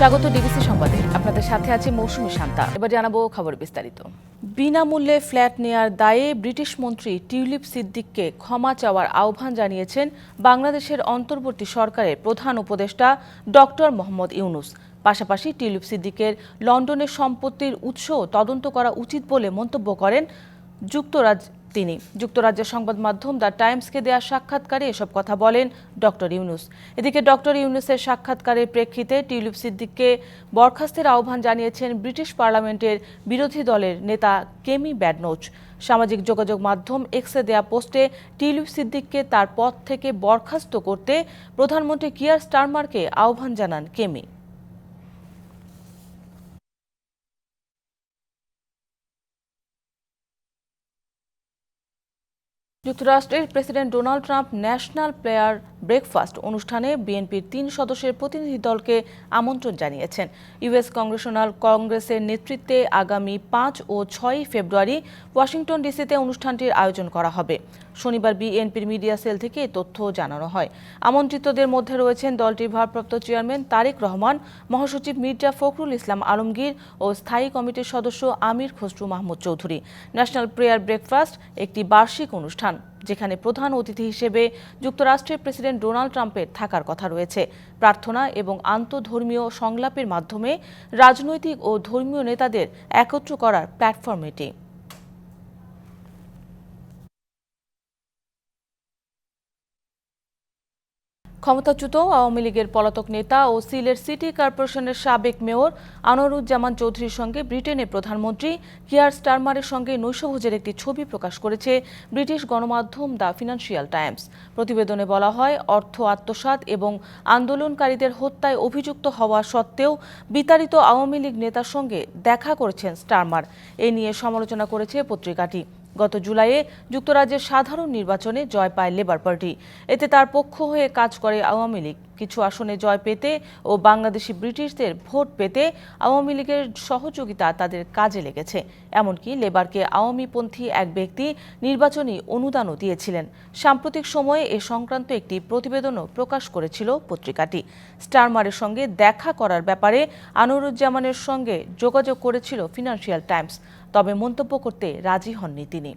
স্বাগত ডিবিসি সংবাদে। আপনাদের সাথে আছে মৌসুমী শান্তা। এবার জানাব খবর বিস্তারিত। বিনামূল্যে ফ্ল্যাট নেয়ার দায়ে ব্রিটিশ মন্ত্রী টিউলিপ সিদ্দিককে ক্ষমা চাওয়ার আহ্বান জানিয়েছেন বাংলাদেশের অন্তর্বর্তী সরকারের প্রধান উপদেষ্টা ডক্টর মোহাম্মদ ইউনুস। পাশাপাশি টিউলিপ সিদ্দিকের লন্ডনের সম্পত্তির উৎস তদন্ত করা উচিত বলে মন্তব্য করেন যুক্তরাজ্য তিনি। যুক্তরাজ্যের সংবাদ মাধ্যম দ্য টাইমসকে দেওয়া সাক্ষাৎকারে এসব কথা বলেন ডক্টর ইউনুস। এদিকে ডক্টর ইউনুসের সাক্ষাৎকারের প্রেক্ষিতে টিউলিপ সিদ্দিককে বরখাস্তের আহ্বান জানিয়েছেন ব্রিটিশ পার্লামেন্টের বিরোধী দলের নেতা কেমি ব্যাডনোচ। সামাজিক যোগাযোগ মাধ্যম এক্সে দেয়া পোস্টে টিউলিপ সিদ্দিককে তার পদ থেকে বরখাস্ত করতে প্রধানমন্ত্রী কিয়ার স্টারমারকে আহ্বান জানান কেমি। যুক্তরাষ্ট্রের president Donald Trump national prayer breakfast অনুষ্ঠানে বিএনপির তিন সদস্যের প্রতিনিধি দলকে আমন্ত্রণ জানিয়েছেন। ইউএস কংগ্রেশনাল কংগ্রেসের নেতৃত্বে আগামী পাঁচ ও ছয় ফেব্রুয়ারি ওয়াশিংটন ডিসিতে অনুষ্ঠানটির আয়োজন করা হবে। শনিবার বিএনপির মিডিয়া সেল থেকে তথ্য জানানো হয়। আমন্ত্রিতদের মধ্যে রয়েছেন দলটির ভারপ্রাপ্ত চেয়ারম্যান তারেক রহমান, মহাসচিব মির্জা ফখরুল ইসলাম আলমগীর ও স্থায়ী কমিটির সদস্য Amir Khasru Mahmud Chowdhury. National prayer breakfast একটি বার্ষিক অনুষ্ঠান। যেখানে প্রধান অতিথি হিসেবে যুক্তরাষ্ট্রের প্রেসিডেন্ট ডোনাল্ড ট্রাম্পের থাকার কথা রয়েছে। প্রার্থনা এবং আন্তধর্মীয় সংলাপের মাধ্যমে রাজনৈতিক ও ধর্মীয় নেতাদের একত্র করার প্ল্যাটফর্ম এটি। ক্ষমতাচ্যুত আওয়ামী লীগের পলাতক নেতা ও সিলেট সিটি কর্পোরেশনের সাবেক মেয়র আনোয়ারুজ্জামান চৌধুরীর সঙ্গে ব্রিটেনের প্রধানমন্ত্রী কিয়ার স্টারমারের সঙ্গে নৈশভোজের একটি ছবি প্রকাশ করেছে ব্রিটিশ গণমাধ্যম দ্য ফিনান্সিয়াল টাইমস। প্রতিবেদনে বলা হয়, অর্থ আত্মসাৎ এবং আন্দোলনকারীদের হত্যায় অভিযুক্ত হওয়া সত্ত্বেও বিতাড়িত আওয়ামী লীগ নেতার সঙ্গে দেখা করেছেন স্টারমার। এ নিয়ে সমালোচনা করেছে পত্রিকাটি। গত জুলাইয়ে যুক্তরাজ্যের সাধারণ নির্বাচনে জয় পায় লেবার পার্টি। এতে তার পক্ষ হয়ে কাজ করে আওয়ামী লীগ। কিছু আসনে জয় পেতে ও বাংলাদেশি ব্রিটিশদের ভোট পেতে আওয়ামী লীগের সহযোগিতা তাদের কাজে লেগেছে। এমনকি লেবারকে আওয়ামীপন্থী এক ব্যক্তি নির্বাচনী অনুদানও দিয়েছিলেন। সাম্প্রতিক সময়ে এ সংক্রান্ত একটি প্রতিবেদনও প্রকাশ করেছিল পত্রিকাটি। স্টারমারের সঙ্গে দেখা করার ব্যাপারে আনোয়ারুজ্জামানের সঙ্গে যোগাযোগ করেছিল ফিনান্সিয়াল টাইমস। তবে মন্তব্য করতে রাজি হননি তিনি।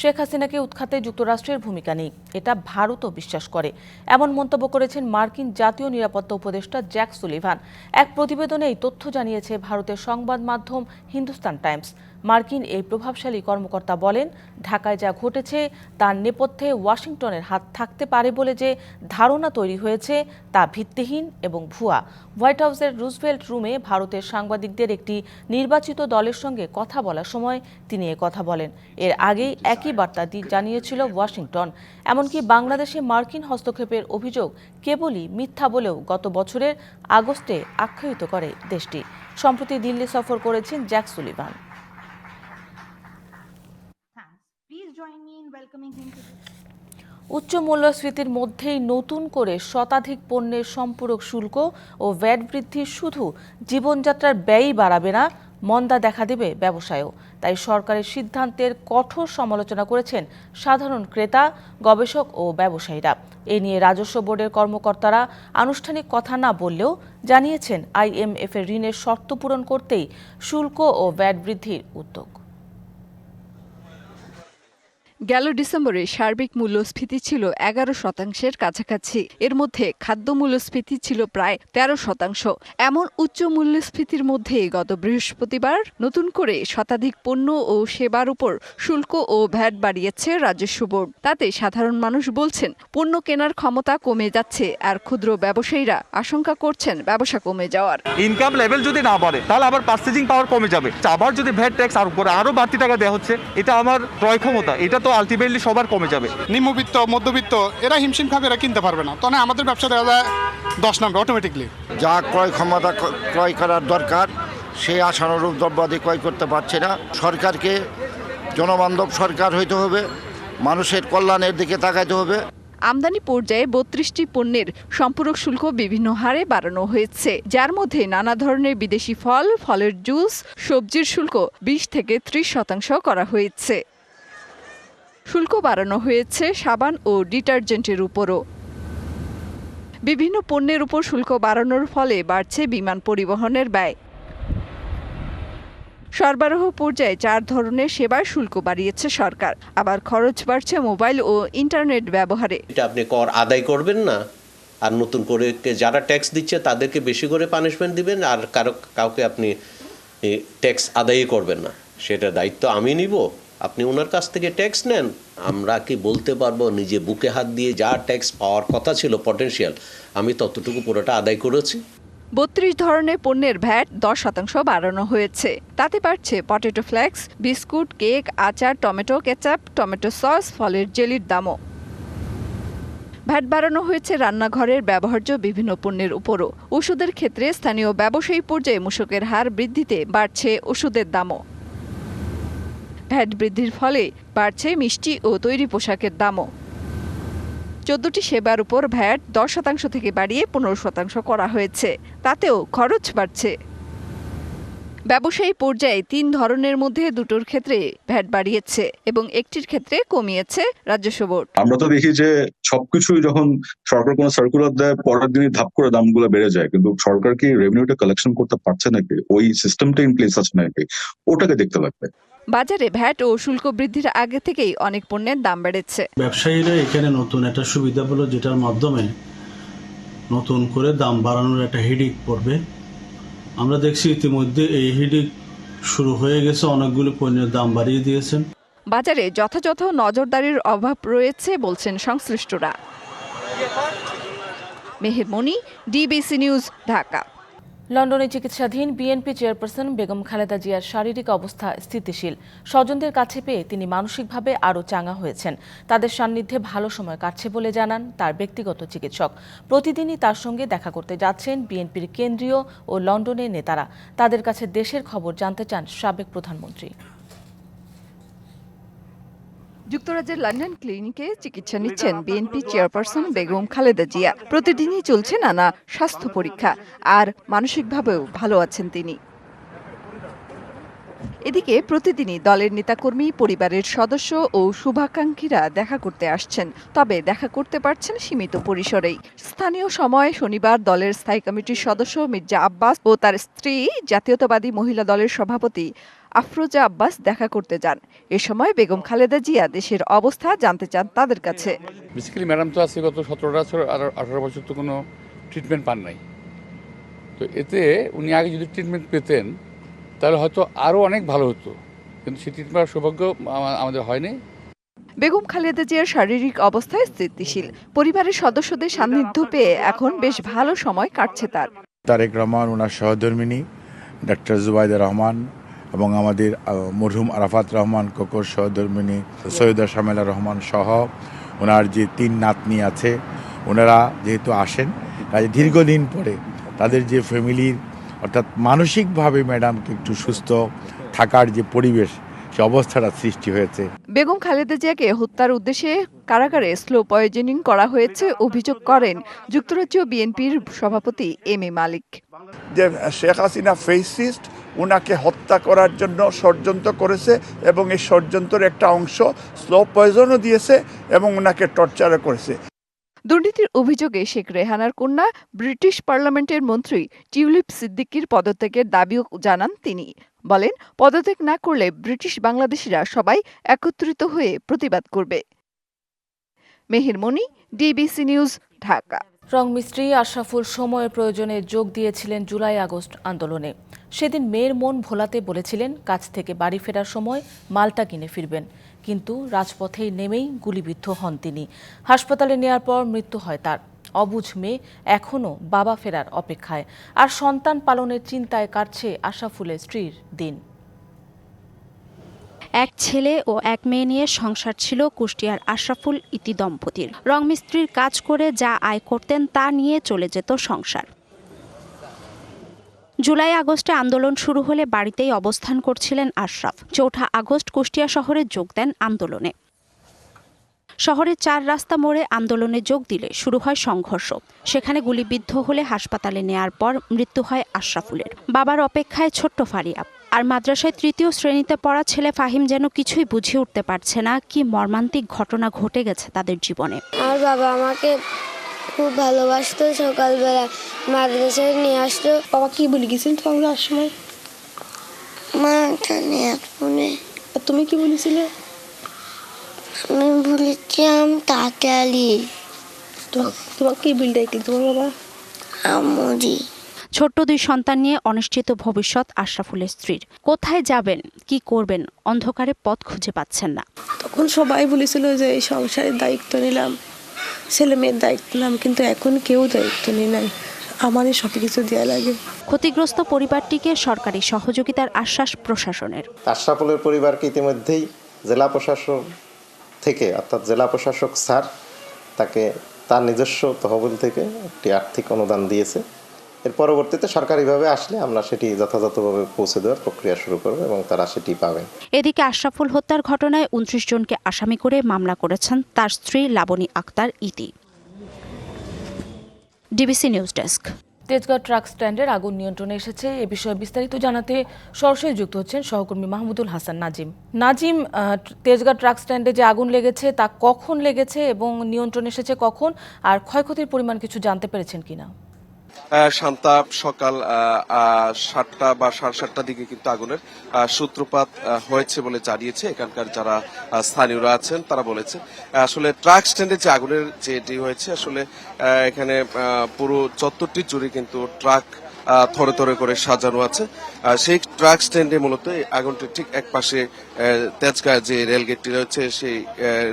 শেখ হাসিনাকে উৎখাতে যুক্তরাষ্ট্রের ভূমিকা নেই, এটা ভারতও বিশ্বাস করে। এমন মন্তব্য করেছেন মার্কিন জাতীয় নিরাপত্তা উপদেষ্টা জ্যাক সুলিভান। এক প্রতিবেদনে এই তথ্য জানিয়েছে ভারতের সংবাদ মাধ্যম হিন্দুস্তান টাইমস। মার্কিন এই প্রভাবশালী কর্মকর্তা বলেন, ঢাকায় যা ঘটেছে তার নেপথ্যে ওয়াশিংটনের হাত থাকতে পারে বলে যে ধারণা তৈরি হয়েছে তা ভিত্তিহীন এবং ভুয়া। হোয়াইট হাউসের রুজভেল্ট রুমে ভারতের সাংবাদিকদের একটি নির্বাচিত দলের সঙ্গে কথা বলার সময় তিনি কথা বলেন। এর আগেই একই বার্তা জানিয়েছিল ওয়াশিংটন। এমনকি বাংলাদেশে মার্কিন হস্তক্ষেপের অভিযোগ কেবলই মিথ্যা বলেও গত বছরের আগস্টে আখ্যায়িত করে দেশটি। সম্প্রতি দিল্লি সফর করেছেন জ্যাক সুলিভান। উচ্চ মূল্যস্ফীতির মধ্যেই নতুন করে শতাধিক পণ্যের সম্পূরক শুল্ক ও ভ্যাট বৃদ্ধি শুধু জীবনযাত্রার ব্যয়ই বাড়াবে না, মন্দা দেখা দেবে ব্যবসায়ও। তাই সরকারের সিদ্ধান্তের কঠোর সমালোচনা করেছেন সাধারণ ক্রেতা, গবেষক ও ব্যবসায়ীরা। এ নিয়ে রাজস্ব বোর্ডের কর্মকর্তারা আনুষ্ঠানিক কথা না বললেও জানিয়েছেন আইএমএফ এর ঋণের শর্ত পূরণ করতেই শুল্ক ও ভ্যাট বৃদ্ধির উদ্যোগ। গেল ডিসেম্বরে সার্বিক মূল্যস্ফীতি ছিল এগারো শতাংশের কাছাকাছি। এর মধ্যে খাদ্য মূল্যস্ফীতি ছিল প্রায় তেরো শতাংশ। এমন উচ্চ মূল্যস্ফীতির মধ্যে গত বৃহস্পতিবার নতুন করে শতাধিক পণ্য ও সেবার উপর শুল্ক ও ভ্যাট বাড়িয়েছে রাজস্ব বোর্ড তাতে সাধারণ মানুষ বলছেন, পণ্য কেনার ক্ষমতা কমে যাচ্ছে আর ক্ষুদ্র ব্যবসায়ীরা আশঙ্কা করছেন ব্যবসা কমে যাওয়ার। ইনকাম লেভেল যদি না বাড়ে, তাহলে আবার পার্সেজিং পাওয়ার কমে যাবে। আবার যদি ভ্যাট ট্যাক্স আর উপরে আরও বাড়তি টাকা দেওয়া হচ্ছে, এটা আমার ক্রয় ক্ষমতা, এটা তো আলটিমেটলি সবার কমে যাবে। নিম্নবিত্ত মধ্যবিত্ত এরা হিমশিম খাবে এরা কিনতে পারবে না। তখন আমাদের ব্যবসা দেখা যায় দশ নম্বর অটোমেটিকলি যা ক্রয় ক্ষমতা ক্রয় করার দরকার সেই আশানুরূপ দ্রব্যাদি ক্রয় করতে পারছে না। সরকারকে জনবান্ধব সরকার হইতে হবে মানুষের কল্যাণের দিকে তাকাইতে হবে। আমদানি পর্যায়ে বত্রিশটি পণ্যের সম্পূরক শুল্ক বিভিন্ন হারে বাড়ানো হয়েছে। যার মধ্যে নানা ধরনের বিদেশি ফল ফলের জুস সবজির শুল্ক বিশ থেকে ত্রিশ শতাংশ করা হয়েছে। শুল্ক বাড়ানো হয়েছে সাবান ও ডিটারজেন্টের উপরও। বিভিন্ন পণ্যের উপর শুল্ক বাড়ানোর ফলে বাড়ছে বিমান পরিবহনের ব্যয়। সরবরাহ পর্যায়ে চার ধরনের সেবার শুল্ক বাড়িয়েছে সরকার। আবার খরচ বাড়ছে মোবাইল ও ইন্টারনেট ব্যবহারে। এটা আপনি কর আদায় করবেন না। আর নতুন করে যারা ট্যাক্স দিচ্ছে তাদেরকে বেশি করে পানিশমেন্ট দিবেন আর কারও, কাউকে আপনি ট্যাক্স আদায়ই করবেন না। সেটা দায়িত্ব আমি নিব। আপনি ওনার কাছ থেকে ট্যাক্স নেন, আমরা কি বলতে পারব? নিজে বুকে হাত দিয়ে যা ট্যাক্স পাওয়ার কথা ছিল পটেনশিয়াল আমি ততটুকু পুরোটা আদায় করেছি। বত্রিশ ধরনের পণ্যের ভ্যাট দশ শতাংশ বাড়ানো হয়েছে। তাতে বাড়ছে পটেটো ফ্লেক্স বিস্কুট, কেক, আচার, টমেটো, কেচাপ, টমেটো সস, ফলের জেলির দামও। ভ্যাট বাড়ানো হয়েছে রান্নাঘরের ব্যবহার্য বিভিন্ন পণ্যের উপরও। ওষুধের ক্ষেত্রে স্থানীয় ব্যবসায়ী পর্যায়ে মূসকের হার বৃদ্ধিতে বাড়ছে ওষুধের দামও। ভ্যাট বৃদ্ধির ফলে বাড়ছে মিষ্টি ও তৈরি পোশাকের দামও। চোদ্দটি সেবার উপর ভ্যাট দশ শতাংশ থেকে বাড়িয়ে পনেরো শতাংশ করা হয়েছে। তাতেও খরচ বাড়ছে। ব্যবসায়ী পর্যায়ে তিন ধরনের মধ্যে দুটোর ক্ষেত্রে ভ্যাট বাড়িয়েছে এবং একটির ক্ষেত্রে কমিয়েছে রাজস্ব বোর্ড আমরা তো দেখি যে সবকিছুই যখন সরকার কোনো সার্কুলার দেয়, পরের দিনই ধাপ করে দামগুলো বেড়ে যায়। কিন্তু সরকার কি রেভিনিউটা কালেকশন করতে পারছে নাকি? ওই সিস্টেমটা ইন প্লেস আছে নাকি? ওটাকে দেখতে লাগবে। বাজারে ভ্যাট ও শুল্ক বৃদ্ধির আগে থেকেই অনেক পণ্যের দাম বেড়েছে। ব্যবসায়ীরা এখানে নতুন একটা সুবিধা পেল যেটার মাধ্যমে নতুন করে দাম বাড়ানোর একটা হিডিক পড়বে। আমরা দেখছি ইতিমধ্যে এই হিডিক শুরু হয়ে গেছে অনেকগুলো পণ্যের দাম বাড়িয়ে দিয়েছেন। বাজারে যথাযথ নজরদারির অভাব রয়েছে বলছেন সংশ্লিষ্টরা। Meher Moni DBC news Dhaka. লন্ডনে চিকিৎসাধীন বিএনপি চেয়ারপারসন বেগম খালেদা জিয়ার শারীরিক অবস্থা স্থিতিশীল। স্বজনদের কাছে পেয়ে তিনি মানসিকভাবে আরও চাঙা হয়েছেন। তাদের সান্নিধ্যে ভালো সময় কাটছে বলে জানান তার ব্যক্তিগত চিকিৎসক। প্রতিদিনই তার সঙ্গে দেখা করতে যাচ্ছেন বিএনপির কেন্দ্রীয় ও লন্ডনের নেতারা। তাদের কাছে দেশের খবর জানতে চান সাবেক প্রধানমন্ত্রী। যুক্তরাজ্যের লন্ডন ক্লিনিকে চিকিৎসা নিচ্ছেন বিএনপি চেয়ারপারসন বেগম খালেদা জিয়া। প্রতিদিনই চলছে নানা স্বাস্থ্য পরীক্ষা। আর মানসিকভাবেও ভালো আছেন তিনি। এদিকে প্রতিদিনই দলের নেতাকর্মী পরিবারের সদস্য ও শুভাকাঙ্ক্ষীরা দেখা করতে আসছেন। তবে দেখা করতে পারছেন সীমিত পরিসরেই। স্থানীয় সময় শনিবার দলের স্থায়ী কমিটির সদস্য মির্জা আব্বাস ও তার স্ত্রী জাতীয়তাবাদী মহিলা দলের সভাপতি আফরোজা আব্বাস দেখা করতে যান। এ সময় বেগম খালেদা জিয়া দেশের অবস্থা জানতে চান তাদের কাছে। বেসিক্যালি ম্যাডাম তো আজকে গত সতেরো বছর আর আঠারো বছর তো কোনো ট্রিটমেন্ট পান নাই। তো এতে উনি আগে যদি ট্রিটমেন্ট পেতেন তাহলে হয়তো আরও অনেক ভালো হতো। কিন্তু সেই ট্রিটমেন্ট সৌভাগ্য আমাদের হয়নি। বেগম খালেদা জিয়ার শারীরিক অবস্থায় স্থিতিশীল। পরিবারের সদস্যদের সান্নিধ্য পেয়ে এখন বেশ ভালো সময় কাটছে তার। তারেক রহমান ওনার সহধর্মিনী ডাক্তার জুবাইদা রহমান এবং আমাদের মরহুম আরাফাত রহমান কোকর সহধর্মিনী সৈয়দা শামেলা রহমান সহ ওনার যে তিন নাতনি আছে ওনারা যেহেতু আসেন তাই দীর্ঘদিন পরে তাদের যে ফ্যামিলির অর্থাৎ মানসিকভাবে ম্যাডামকে একটু সুস্থ থাকার যে পরিবেশ সে অবস্থাটা সৃষ্টি হয়েছে। বেগম খালেদা জিয়াকে হত্যার উদ্দেশ্যে কারাগারে স্লো পয়জনিং করা হয়েছে অভিযোগ করেন যুক্তরাজ্য বিএনপির সভাপতি এম এ মালিক। যে শেখ হাসিনা ফেসিস্ট ওনাকে হত্যা করার জন্য ষড়যন্ত্র করেছে এবং এই ষড়যন্ত্রের একটা অংশ স্লো পয়জনও দিয়েছে এবং ওনাকে টর্চারও করেছে। দুর্নীতির অভিযোগে শেখ রেহানার কন্যা ব্রিটিশ পার্লামেন্টের মন্ত্রী টিউলিপ সিদ্দিকির পদত্যাগের দাবিও জানান তিনি। বলেন, পদত্যাগ না করলে ব্রিটিশ বাংলাদেশিরা সবাই একত্রিত হয়ে প্রতিবাদ করবে। Meher Moni, DBC news, Dhaka. রং মিস্ত্রি আশরাফুল সময়ের প্রয়োজনে যোগ দিয়েছিলেন জুলাই আগস্ট আন্দোলনে। সেদিন মেয়ের মন ভোলাতে বলেছিলেন, কাজ থেকে বাড়ি ফেরার সময় মালটা কিনে ফিরবেন। কিন্তু রাজপথেই নেমেই গুলিবিদ্ধ হন তিনি। হাসপাতালে নেয়ার পর মৃত্যু হয় তার। অবুঝ মেয়ে এখনও বাবা ফেরার অপেক্ষায়। আর সন্তান পালনের চিন্তায় কাটছে আশরাফুলের স্ত্রীর দিন। এক ছেলে ও এক মেয়ে নিয়ে সংসার ছিল কুষ্টিয়ার আশরাফুল ইতি দম্পতির। রংমিস্ত্রির কাজ করে যা আয় করতেন তা নিয়ে চলে যেত সংসার। জুলাই, আগস্টে আন্দোলন শুরু হলে বাড়িতেই অবস্থান করছিলেন আশরাফ। চৌঠা আগস্ট কুষ্টিয়া শহরে যোগ দেন আন্দোলনে। শহরের চার রাস্তা মোড়ে আন্দোলনে যোগ দিলে শুরু হয় সংঘর্ষ। সেখানে গুলিবিদ্ধ হলে হাসপাতালে নেয়ার পর মৃত্যু হয় আশরাফুলের। বাবার অপেক্ষায় ছোট্ট ফারিয়া আর মাদ্রাসায় তৃতীয় শ্রেণীতে পড়া ছেলে ফাহিম যেন কিছুই বুঝে উঠতে পারছে না কি মর্মান্তিক ঘটনা ঘটে গেছে তাদের জীবনে। আমার বাবা আমাকে খুব ভালোবাসতো সকালবেলা মাদ্রাসায় নিয়ে আসতো। বাবা কি বলে গেছিল তোমাকে যাওয়ার সময়? মা নিয়ে ফোনে তুমি কি বলেছিলে? আমি বলেছিলাম তাড়াতাড়ি। তোমাকে কি বিল ডাইছিল তোমার বাবা? আমরি ছোট্ট দুই সন্তান নিয়ে অনিশ্চিত ভবিষ্যৎ আশরাফুলের স্ত্রীর। কোথায় যাবেন? কি করবেন? অন্ধকারে পথ খুঁজে পাচ্ছেন না। তখন সবাই বলেছিল যে এই সংসারের দায়িত্ব নিলাম ছেলে মেয়ের দায়িত্ব নিলাম কিন্তু এখন কেউ দায়িত্ব নেই নাই। আমারই সব কিছু দেওয়া লাগে। ক্ষতিগ্রস্ত পরিবারটিকে সরকারি সহযোগিতার আশ্বাস প্রশাসনের। আশরাফুলের পরিবারকে ইতিমধ্যেই জেলা প্রশাসন থেকে অর্থাৎ জেলা প্রশাসক স্যার তাকে তার নিজস্ব তহবিল থেকে একটি আর্থিক অনুদান দিয়েছে। এর পরবর্তীতে সরকারিভাবে আসলে আমরা সেটি যথাযথভাবে পৌঁছে দেওয়ার প্রক্রিয়া শুরু করব এবং তারা সেটি পাবেন। এদিকে আশরাফুল হত্যার ঘটনায় উনত্রিশ জনকে আসামি করে মামলা করেছেন তার স্ত্রী Laboni Akter Iti. DBC news desk. Tejgaon truck স্ট্যান্ডের আগুন নিয়ন্ত্রণে এসেছে। এ বিষয়ে বিস্তারিত জানাতে সরাসরি যুক্ত হচ্ছেন সহকর্মী মাহমুদুল হাসান নাজিম। নাজিম তেজগাঁও ট্রাক স্ট্যান্ডে যে আগুন লেগেছে তা কখন লেগেছে এবং নিয়ন্ত্রণ এসেছে কখন? আর ক্ষয়ক্ষতির পরিমাণ কিছু জানতে পেরেছেন কিনা? শান্তা সকাল সাতটা বা সাড়ে সাতটার দিকে কিন্তু আগুনের সূত্রপাত হয়েছে বলে জানিয়েছে এখানকার যারা স্থানীয়রা আছেন তারা বলেছে। আসলে ট্রাক স্ট্যান্ডে যে আগুনের যে এটি হয়েছে আসলে এখানে পুরো চত্বরটি জুড়ে কিন্তু ট্রাক থরে থরে করে সাজানো আছে। সেই ট্রাক স্ট্যান্ডে মূলত এই আগুনটির ঠিক এক পাশে আহ, তেজগাঁ যে রেলগেটটি রয়েছে সেই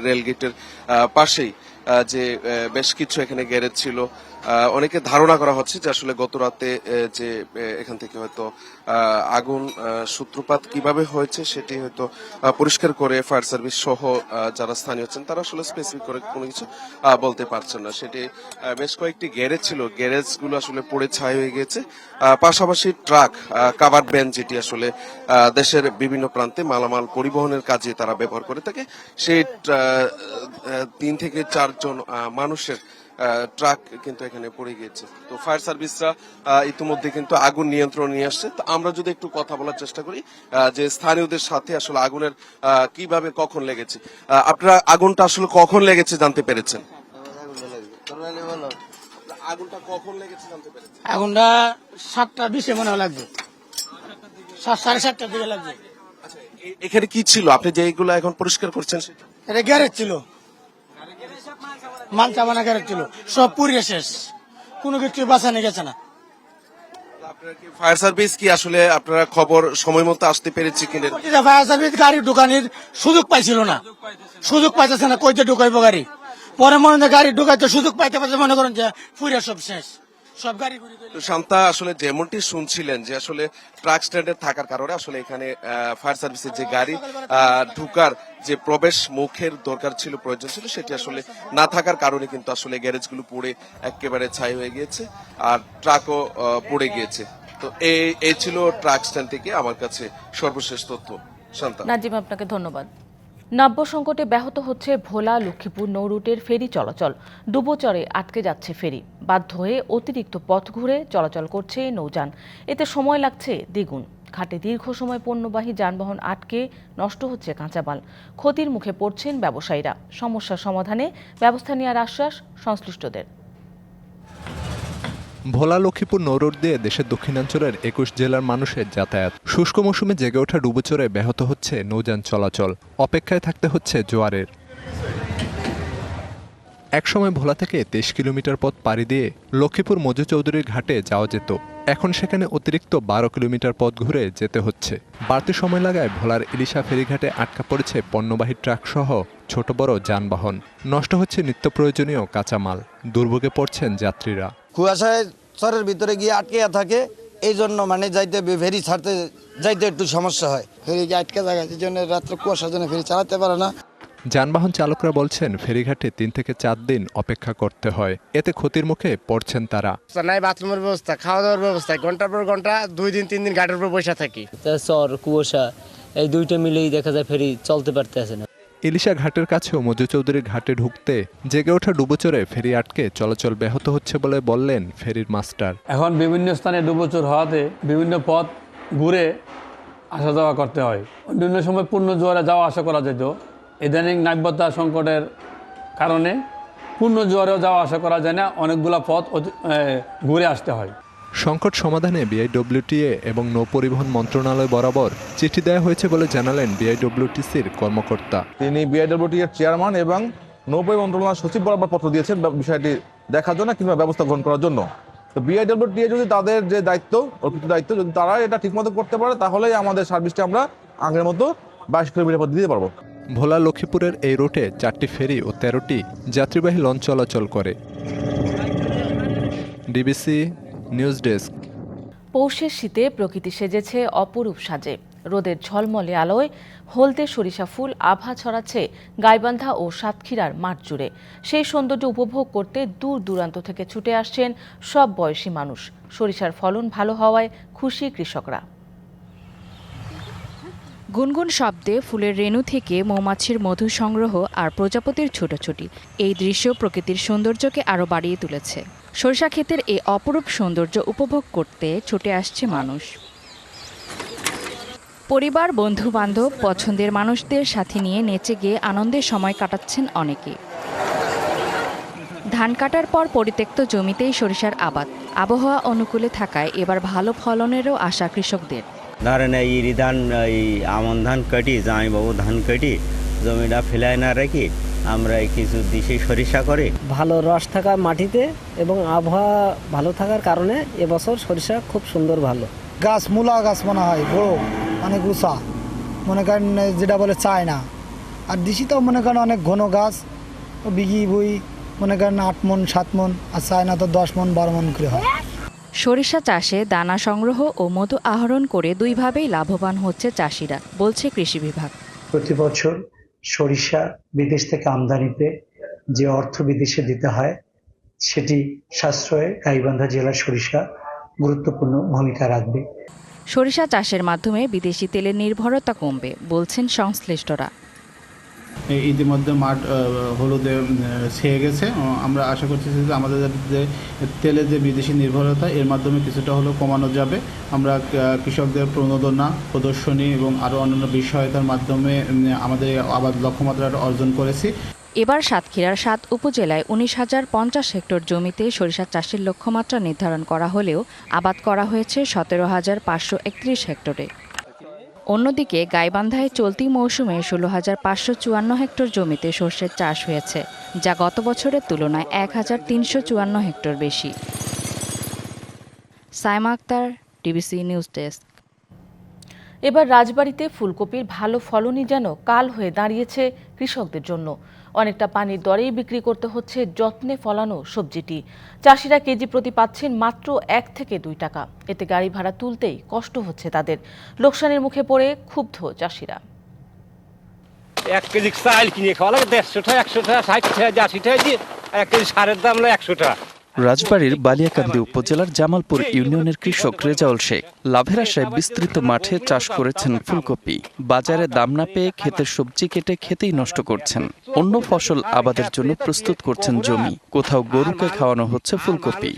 রেলগেটের পাশেই যে বেশ কিছু এখানে গ্যারেজ ছিল অনেকে ধারণা করা হচ্ছে যে আসলে গত রাতে যে এখান থেকে হয়তো আগুন সূত্রপাত কীভাবে হয়েছে সেটি হয়তো পরিষ্কার করে ফায়ার সার্ভিস সহ যারা স্থানীয় আছেন, তারা আসলে স্পেসিফিক করে কোনো কিছু বলতে পারছেন না। সেটি বেশ কয়েকটি গ্যারেজ ছিল। গ্যারেজগুলো আসলে পড়ে ছাই হয়ে গেছে। পাশাপাশি ট্রাক কাভার ভ্যান যেটি আসলে দেশের বিভিন্ন প্রান্তে মালামাল পরিবহনের কাজে তারা ব্যবহার করে থাকে। সেই তিন থেকে চারজন মানুষের ট্রাক কিন্তু এখানে পড়ে গিয়েছে। তো ফায়ার সার্ভিসরা ইতিমধ্যে কিন্তু আগুন নিয়ন্ত্রণ নিয়ে আসছে। তো আমরা যদি একটু কথা বলার চেষ্টা করি যে স্থানীয়দের সাথে আসলে আগুনের কীভাবে কখন লেগেছে। আপনারা আগুনটা আসলে কখন লেগেছে জানতে পেরেছেন? আগুনটা কখন লেগেছে জানতে পেরেছেন? আগুনটা সাতটা বিশে মনে হয় লাগবে। সাড়ে সাতটার দিকে লাগবে। এ- এখানে কি ছিল? আপনি যে এইগুলো এখন পরিষ্কার করছেন এটা গ্যারেজ ছিল। মালটা বানা গ্যারেজ ছিল সব পুড়িয়ে শেষ। কোনো কিছু বাঁচানো গেছে না। ফায়ার সার্ভিস কি আসলে আপনারা খবর সময় মতো আসতে পেরেছে কিনা? ফায়ার সার্ভিস গাড়ি ঢুকানির সুযোগ পাইছিল না। সুযোগ পাইতেছে না কইতে ঢুকাইবো গাড়ি? পরে মনে গাড়ি ঢুকাইতে সুযোগ পাইতে পারছে মনে করেন যে ফুরিয়া সব শেষ। সব গাড়ি শান্তা আসলে যেমনটি শুনছিলেন যে আসলে ট্রাক স্ট্যান্ডে থাকার কারণে আসলে এখানে ফায়ার সার্ভিসের যে গাড়ি ঢুকার যে প্রবেশ মুখের দরকার ছিল প্রয়োজন ছিল সেটি আসলে না থাকার কারণে কিন্তু আসলে গ্যারেজগুলো পুড়ে একেবারে ছাই হয়ে গিয়েছে আর ট্রাকও পুড়ে গিয়েছে। তো এই এই ছিল ট্রাক স্ট্যান্ড থেকে আমার কাছে সর্বশেষ তথ্য। শান্তা। নাজিম আপনাকে ধন্যবাদ। নাব্য সংকটে ব্যাহত হচ্ছে ভোলা, লক্ষ্মীপুর নৌরুটের ফেরি চলাচল। ডুবোচরে আটকে যাচ্ছে ফেরি। বাধ্য হয়ে অতিরিক্ত পথ ঘুরে চলাচল করছে নৌযান। এতে সময় লাগছে দ্বিগুণ। ঘাটে দীর্ঘ সময় পণ্যবাহী যানবাহন আটকে নষ্ট হচ্ছে কাঁচামাল। ক্ষতির মুখে পড়ছেন ব্যবসায়ীরা। সমস্যা সমাধানে ব্যবস্থা নেওয়ার আশ্বাস সংশ্লিষ্টদের। ভোলা লক্ষ্মীপুর নৌরোড দিয়ে দেশের দক্ষিণাঞ্চলের একুশ জেলার মানুষের যাতায়াত। শুষ্ক মৌসুমে জেগে ওঠা ডুবোচরে ব্যাহত হচ্ছে নৌযান চলাচল। অপেক্ষায় থাকতে হচ্ছে জোয়ারের। একসময় ভোলা থেকে তেইশ কিলোমিটার পথ পাড়ি দিয়ে লক্ষ্মীপুর মজু চৌধুরীর ঘাটে যাওয়া যেত। এখন সেখানে অতিরিক্ত বারো কিলোমিটার পথ ঘুরে যেতে হচ্ছে। বাড়তি সময় লাগায় ভোলার ইলিশা ফেরিঘাটে আটকা পড়েছে পণ্যবাহী ট্রাক সহ ছোট বড় যানবাহন। নষ্ট হচ্ছে নিত্য প্রয়োজনীয় কাঁচামাল। দুর্ভোগে পড়ছেন যাত্রীরা। কুয়াশায় চরের ভিতরে গিয়ে আটকে থাকে এই জন্য মানে যাইতে ফেরি ছাড়তে যাইতে একটু সমস্যা হয়। ফেরি আটকে থাকে এই জন্য রাত্রে কুয়াশার জন্য ফেরি চালাতে পারে না। যানবাহন চালকরা বলছেন ফেরিঘাটে তিন থেকে চার দিন অপেক্ষা করতে হয়। এতে ক্ষতির মুখে পড়ছেন তারা। নাই বাথরুমের ব্যবস্থা খাওয়া দাওয়ার ব্যবস্থা ঘণ্টার পর ঘণ্টা দুই দিন তিন দিন ঘাটের উপর বসে থাকি। চর কুয়াশা এই দুইটা মিলেই দেখা যায় ফেরি চলতে পারতে পারতেছে না। ইলিশা ঘাটের কাছেও মজু চৌধুরীর ঘাটে ঢুকতে জেগে ওঠা ডুবোচরে ফেরি আটকে চলাচল ব্যাহত হচ্ছে বলে বললেন ফেরির মাস্টার। এখন বিভিন্ন স্থানে ডুবোচর হওয়াতে বিভিন্ন পথ ঘুরে আসা যাওয়া করতে হয়। অন্যান্য সময় পূর্ণ জোয়ারে যাওয়া আসা করা যেত। ইদানিং নাব্যতা সংকটের কারণে পূর্ণ জোয়ারেও যাওয়া আসা করা যায় না। অনেকগুলো পথ ঘুরে আসতে হয়। সংকট সমাধানে বিআইডব্লিউটিএ এবং নৌপরিবহন মন্ত্রণালয় বরাবর চিঠি দেওয়া হয়েছে বলে জানালেন বিআইডব্লিউটিসির কর্মকর্তা। তিনি বিআইডব্লিউটি এর চেয়ারম্যান এবং নৌপরি মন্ত্রণালয় সচিব বরাবর পত্র দিয়েছেন বিষয়টি দেখার জন্য কিংবা ব্যবস্থা গ্রহণ করার জন্য। তো বিআইডব্লিউটি যদি তাদের যে দায়িত্ব অর্পিত দায়িত্ব যদি তারা এটা ঠিকমতো করতে পারে তাহলেই আমাদের সার্ভিসটা আমরা আগের মতো বাইশ কিলোমিটার পথ দিতে পারব। ভোলা লক্ষ্মীপুরের এই রুটে চারটি ফেরি ও তেরোটি যাত্রীবাহী লঞ্চ চলাচল করে। DBC news desk. পৌষের শীতে প্রকৃতি সেজেছে অপরূপ সাজে। রোদের ঝলমলে আলোয় হলদে সরিষা ফুল আভা ছড়াচ্ছে গাইবান্ধা ও সাতক্ষীরার মাঠ জুড়ে। সেই সৌন্দর্য উপভোগ করতে দূর দূরান্ত থেকে ছুটে আসছেন সব বয়সী মানুষ। সরিষার ফলন ভালো হওয়ায় খুশি কৃষকরা। গুনগুন শব্দে ফুলের রেণু থেকে মৌমাছির মধু সংগ্রহ আর প্রজাপতির ছোটাছুটি। এই দৃশ্য প্রকৃতির সৌন্দর্যকে আরও বাড়িয়ে তুলেছে। সরিষা ক্ষেতের এই অপরূপ সৌন্দর্য উপভোগ করতে ছুটে আসছে মানুষ। পরিবার বন্ধু বান্ধব পছন্দের মানুষদের সাথে নিয়ে নেচে গিয়ে আনন্দের সময় কাটাচ্ছেন অনেকে। ধান কাটার পর পরিত্যক্ত জমিতেই সরিষার আবাদ। আবহাওয়া অনুকূলে থাকায় এবার ভালো ফলনেরও আশা কৃষকদের। ধরেন এই ধান, এই আমন ধান কাটি, জামাইবাবু ধান কাটি, জমিটা ফেলায় না রেখে আমরা এই কিছু দিশে সরিষা করে। ভালো রস থাকা মাটিতে এবং আবহাওয়া ভালো থাকার কারণে এবছর সরিষা খুব সুন্দর ভালো। গাছ মূলা গাছ মনে হয় বড় অনেক উঁচা মনে করেন যেটা বলে চায় না আর দিশি তো মনে করেন অনেক ঘন গাছ বিঘি বই মনে করেন আট মন সাত মন আর চায় না তো দশ মন বারো মন করে হয়। সরিষা চাষে দানা সংগ্রহ ও মধু আহরণ করে দুইভাবেই লাভবান হচ্ছে চাষিরা বলছে কৃষি বিভাগ। প্রতি বছর সরিষা বিদেশ থেকে আমদানিতে যে অর্থ বিদেশে দিতে হয়, সেটি সাশ্রয়ে গাইবান্ধা জেলার সরিষা গুরুত্বপূর্ণ ভূমিকা রাখবে। সরিষা চাষের মাধ্যমে বিদেশি তেলের নির্ভরতা কমবে, বলছেন সংশ্লিষ্টরা। ইতিমধ্যে মাঠ হলুদে ছেয়ে গেছে। আমরা আশা করছি যে আমাদের যে তেলের যে বিদেশি নির্ভরতা, এর মাধ্যমে কিছুটা হলেও কমানো যাবে। আমরা কৃষকদের প্রণোদনা, প্রদর্শনী এবং আরও অন্যান্য বিষয়তার মাধ্যমে আমাদের এই আবাদ লক্ষ্যমাত্রাটা অর্জন করেছি। এবার সাতক্ষীরার সাত উপজেলায় উনিশ হাজার পঞ্চাশ হেক্টর জমিতে সরিষা চাষের লক্ষ্যমাত্রা নির্ধারণ করা হলেও আবাদ করা হয়েছে সতেরো হাজার পাঁচশো একত্রিশ হেক্টরে। অন্যদিকে গাইবান্ধায় চলতি মৌসুমে ষোলো হাজার পাঁচশো চুয়ান্ন হেক্টর জমিতে সর্ষের চাষ হয়েছে, যা গত বছরের তুলনায় এক হাজার তিনশো চুয়ান্ন হেক্টর বেশি। Saima Akter DBC news desk. এবার রাজবাড়িতে ফুলকপির ভালো ফলনই যেন কাল হয়ে দাঁড়িয়েছে কৃষকদের জন্য। অনেকটা পানির দরেই বিক্রি করতে হচ্ছে যত্নে ফলানো সবজিটি। চাষিরা কেজি প্রতি পাচ্ছেন মাত্র এক থেকে দুই টাকা। এতে গাড়ি ভাড়া তুলতেই কষ্ট হচ্ছে তাদের। লোকসানের মুখে পড়ে ক্ষুব্ধ চাষিরা। এক কেজি চাল কিনে খাওয়া লাগে দেড়শো টাকা, একশো টাকা, ষাট টাকা, আশি টাকা, দিয়ে এক কেজি সারের দাম হলো একশো টাকা। রাজবাড়ীর বালিয়াকান্দি উপজেলার জামালপুর ইউনিয়নের কৃষক রেজাউল শেখ লাভের আশায় বিস্তৃত মাঠে চাষ করেছেন ফুলকপি। বাজারে দাম না পেয়ে ক্ষেতের সবজি কেটে খেতেই নষ্ট করছেন। অন্য ফসল আবাদের জন্য প্রস্তুত করছেন জমি। কোথাও গরুকে খাওয়ানো হচ্ছে ফুলকপি।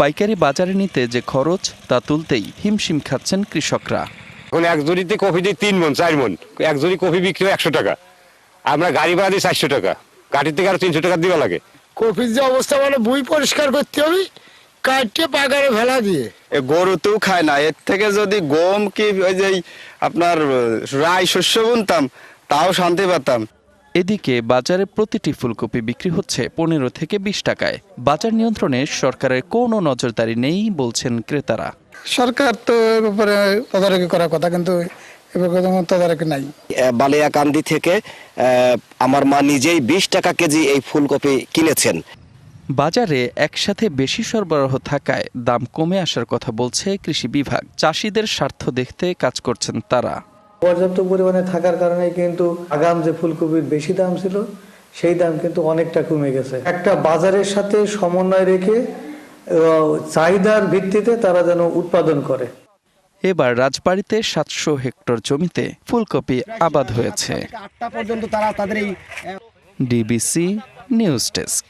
পাইকারি বাজারে নিতে যে খরচ, তা তুলতেই হিমশিম খাচ্ছেন কৃষকরা। এখন এক জড়িতে কফি দিই তিন মন চার মন এক জড়ি কফি বিক্রি একশো টাকা। আমরা গাড়ি ভাড়া দিই চারশো টাকা। গাড়ির থেকে আরও তিনশো টাকা দিবা লাগে। কপির যে অবস্থা মানে বই পরিষ্কার করতে হবে কাটতে পাগারে ভেলা দিয়ে। গরুতেও খায় না এর থেকে যদি গম কি ওই যে আপনার রাই শস্য বুনতাম তাও শান্তি পেতাম। এদিকে বাজারে প্রতিটি ফুলকপি বিক্রি হচ্ছে পনেরো থেকে বিশ টাকায়। বাজার নিয়ন্ত্রণে সরকারের কোনো নজরদারি নেই বলছেন ক্রেতারা। সরকার তো এ ব্যাপারে তদারকি করার কথা কিন্তু এ ব্যাপারে কোনো তদারকি নাই। বালিয়াকান্দি থেকে আমার মা নিজেই বিশ টাকা কেজি এই ফুলকপি কিনেছেন। বাজারে একসাথে বেশি সরবরাহ থাকায় দাম কমে আসার কথা বলছে কৃষি বিভাগ। চাষিদের স্বার্থ দেখতে কাজ করছেন তারা। পর্যাপ্ত পরিমাণে থাকার কারণে কিন্তু আগাম যে ফুলকপির বেশি দাম ছিল সেই দাম কিন্তু অনেকটা কমে গেছে। একটা বাজারের সাথে সমন্বয় রেখে চাহিদার ভিত্তিতে তারা যেন উৎপাদন করে। এবার রাজবাড়িতে সাতশো হেক্টর জমিতে ফুলকপি আবাদ হয়েছে। আটটা পর্যন্ত তারা তাদের ডিবিসি নিউজ ডেস্ক।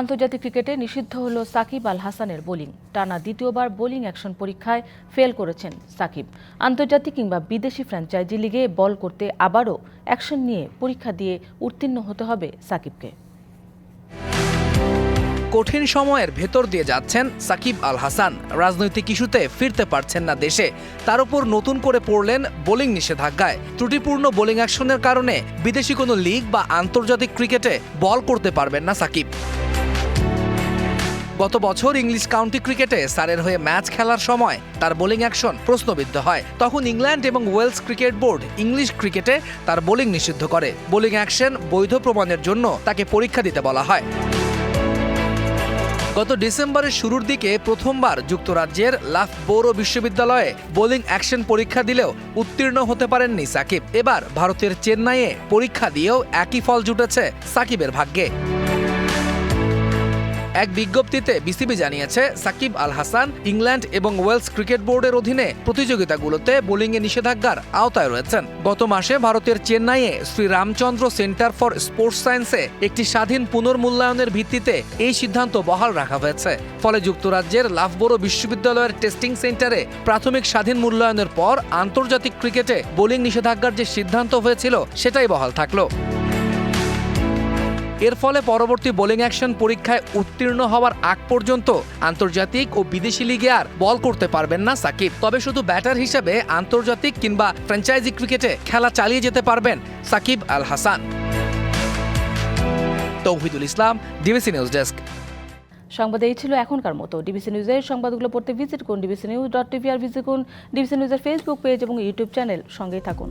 আন্তর্জাতিক ক্রিকেটে নিষিদ্ধ হল সাকিব আল হাসানের বোলিং। টানা দ্বিতীয়বার বোলিং অ্যাকশন পরীক্ষায় ফেল করেছেন সাকিব। আন্তর্জাতিক কিংবা বিদেশি ফ্র্যাঞ্চাইজি লিগে বল করতে আবারও অ্যাকশন নিয়ে পরীক্ষা দিয়ে উত্তীর্ণ হতে হবে সাকিবকে। কঠিন সময়ের ভেতর দিয়ে যাচ্ছেন সাকিব আল হাসান রাজনৈতিক ইস্যুতে ফিরতে পারছেন না দেশে। তার উপর নতুন করে পড়লেন বোলিং নিষেধাজ্ঞায়। ত্রুটিপূর্ণ বোলিং অ্যাকশনের কারণে বিদেশি কোনো লিগ বা আন্তর্জাতিক ক্রিকেটে বল করতে পারবেন না সাকিব। গত বছর ইংলিশ কাউন্টি ক্রিকেটে সারের হয়ে ম্যাচ খেলার সময় তার বোলিং অ্যাকশন প্রশ্নবিদ্ধ হয়। তখন ইংল্যান্ড এবং ওয়েলস ক্রিকেট বোর্ড ইংলিশ ক্রিকেটে তার বোলিং নিষিদ্ধ করে। বোলিং অ্যাকশন বৈধ প্রমাণের জন্য তাকে পরীক্ষা দিতে বলা হয়। গত ডিসেম্বরের শুরুর দিকে প্রথমবার যুক্তরাজ্যের লাফ বোরো বিশ্ববিদ্যালয়ে বোলিং অ্যাকশন পরীক্ষা দিলেও উত্তীর্ণ হতে পারেননি সাকিব। এবার ভারতের চেন্নাইয়ে পরীক্ষা দিয়েও একই ফল জুটেছে সাকিবের ভাগ্যে। এক বিজ্ঞপ্তিতে বিসিবি জানিয়েছে, সাকিব আল হাসান ইংল্যান্ড এবং ওয়েলস ক্রিকেট বোর্ডের অধীনে প্রতিযোগিতাগুলোতে বোলিংয়ে নিষেধাজ্ঞার আওতায় রয়েছেন। গত মাসে ভারতের চেন্নাইয়ে Sri Ramachandra centre for sports সায়েন্সে একটি স্বাধীন পুনর্মূল্যায়নের ভিত্তিতে এই সিদ্ধান্ত বহাল রাখা হয়েছে। ফলে যুক্তরাজ্যের লাফবোরো বিশ্ববিদ্যালয়ের টেস্টিং সেন্টারে প্রাথমিক স্বাধীন মূল্যায়নের পর আন্তর্জাতিক ক্রিকেটে বোলিং নিষেধাজ্ঞার যে সিদ্ধান্ত হয়েছিল, সেটাই বহাল থাকল। এর ফলে পরবর্তী বোলিং অ্যাকশন পরীক্ষায় উত্তীর্ণ হওয়ার আগ পর্যন্ত আন্তর্জাতিক ও বিদেশি লিগে আর বল করতে পারবেন না সাকিব। তবে শুধু ব্যাটার হিসেবে আন্তর্জাতিক কিংবা ফ্র্যাঞ্চাইজি ক্রিকেটে খেলা চালিয়ে যেতে পারবেন Shakib Al Hasan Tauhidul Islam, DBC news desk. সংবাদ এই ছিল এখনকার মতো। ডিবিসি নিউজের সংবাদগুলো পড়তে ভিজিট করুন ডিবিসি নিউজ ডট টিভি আর ভিজিট করুন ডিবিসি নিউজের ফেসবুক পেজ এবং ইউটিউব চ্যানেল সঙ্গেই থাকুন।